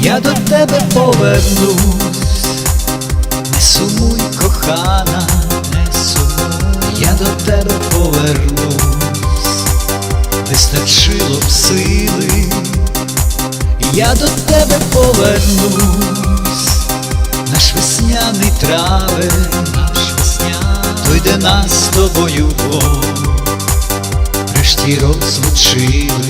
я до тебе повернусь, не сумуй, кохана, не сумуй, я до тебе повернусь, вистачило б сили, я до тебе повернусь, наш весняний травень, наш весняний, той, де нас з тобою Бог, врешті розлучили.